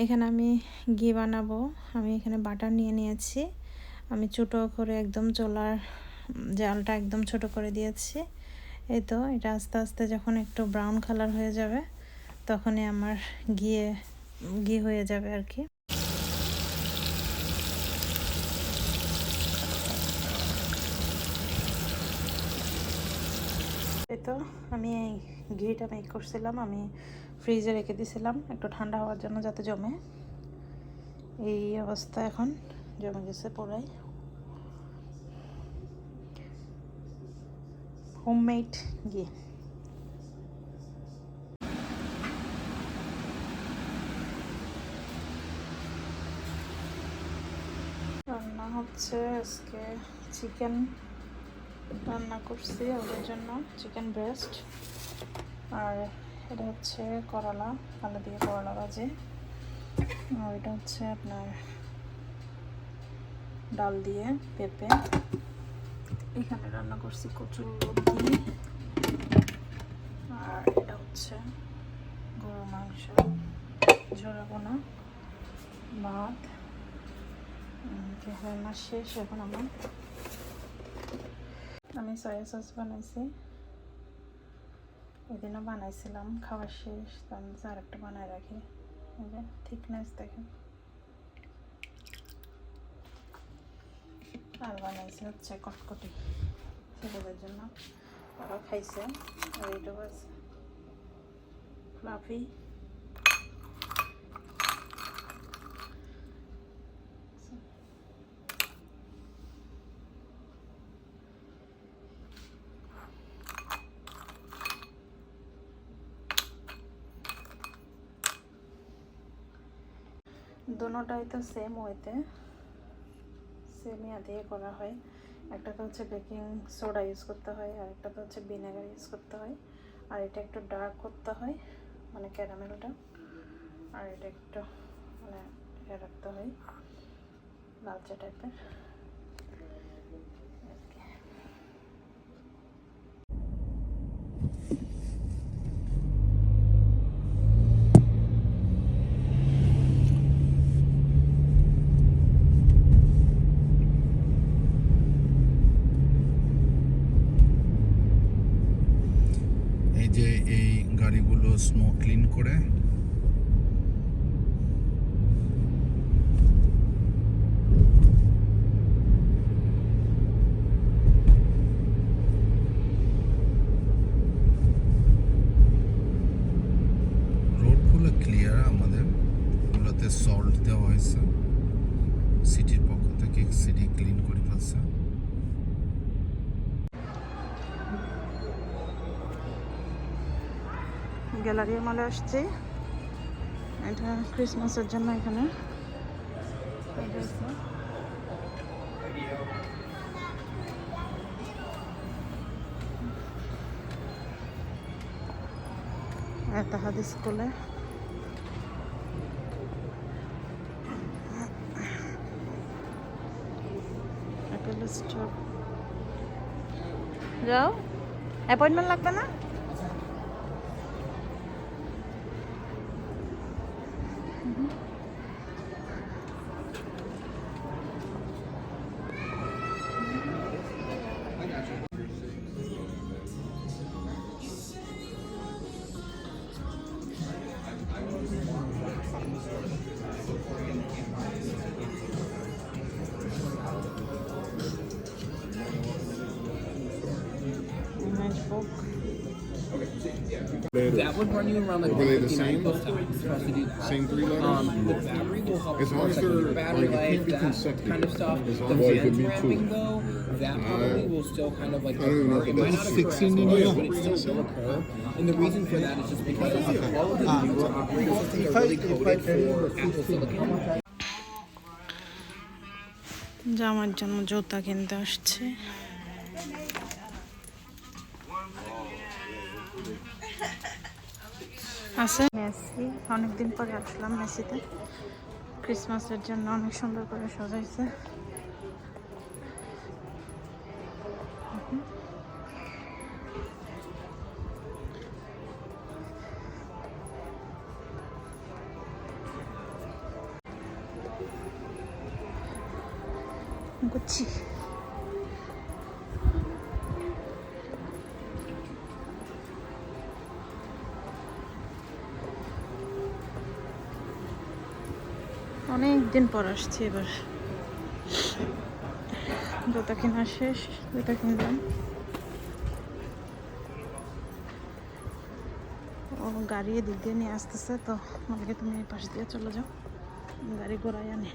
এখানে আমি ঘি বানাবো। আমি এখানে বাটার নিয়ে নিয়েছি। আমি ছোটো করে একদম চোলার জালটা একদম ছোট করে দিয়েছি। এই তো, এটা আস্তে আস্তে যখন একটু ব্রাউন কালার হয়ে যাবে, তখনই আমার ঘিয়ে, ঘি হয়ে যাবে আর কি। তো, আমি এই ঘিটা মেক করছিলাম। আমি ফ্রিজে রেখে দিয়েছিলাম একটু ঠান্ডা হওয়ার জন্য যাতে জমে। এই অবস্থা এখন, জমে গেছে পুরাই। হোমমেড ঘি। রান্না হচ্ছে আজকে চিকেন রান্না করছি, ওদের জন্য। Chicken breast. আর এটা হচ্ছে করলা, আলু দিয়ে করলা ভাজি। আর এটা হচ্ছে আপনার ডাল দিয়ে পেঁপে। এখানে রান্না করছি কচুর লতি আর এটা হচ্ছে গরু মাংস ঝোলা বোনা ভাত। রান্না শেষ এখন আমার। আমি সয়া সস বানাইছি। এদিনও বানাইছিলাম, খাওয়া শেষ তো আমি আর একটা বানায় রাখি। থিকনেস দেখেন। আর বানাইছে হচ্ছে কটকটি ছেলেদের জন্য। ওরা খাইছে, আর এইটুকু আছে। ফ্লাফি দুটাই তো সেম ওয়েতে সেম ইয়া দিয়ে করা হয়। একটাতে হচ্ছে বেকিং সোডা ইউজ করতে হয়, আর একটাতে হচ্ছে ভিনেগার ইউজ করতে হয়। আর এটা একটু ডার্ক করতে হয় মানে ক্যারামেলটা আর এটা একটু মানে ইয়ে রাখতে হয়, লালচে টাইপের এই স্নো ক্লিন করে সল্ট দেওয়া হয়েছে। সিটির পক্ষ থেকে সিটি ক্লিন করে ফেলছে। গ্যালারি মলে আসছি। এটা ক্রিসমাসের জন্য এখানে। এতাহাদ স্কুলে। যাও। অ্যাপয়েন্টমেন্ট লাগবে না? That would run you around like Were they the 159 same? plus tax for us to do that. Same three letters? Um, the battery will help As long with as like they're- your battery like, it can't life, be that consecutive. kind of stuff. As The long as- vent me too. ramping though, that probably will still kind of like I don't even know occur. It what might that's not occur as 16 much, inches. but it still will occur. And the reason for that is just because all of the newer operating systems are really coded for Apple Silicon. জামার জন্য জুতা কিনতে আসছে আছে? Messi অনেকদিন পরে আসলাম মেসিতে। ক্রিসমাসের জন্য অনেক সুন্দর করে সাজাইছে। গুচ্ছি। অনেক দিন পর আসছি এবার। জুতা কেনা শেষ জুতা কিনলাম ও গাড়ি এদিক দিয়ে নিয়ে আসতেছে, তো আমাকে তুমি এই পাশ দিয়ে চলে যাও। গাড়ি ঘোরাই আনে।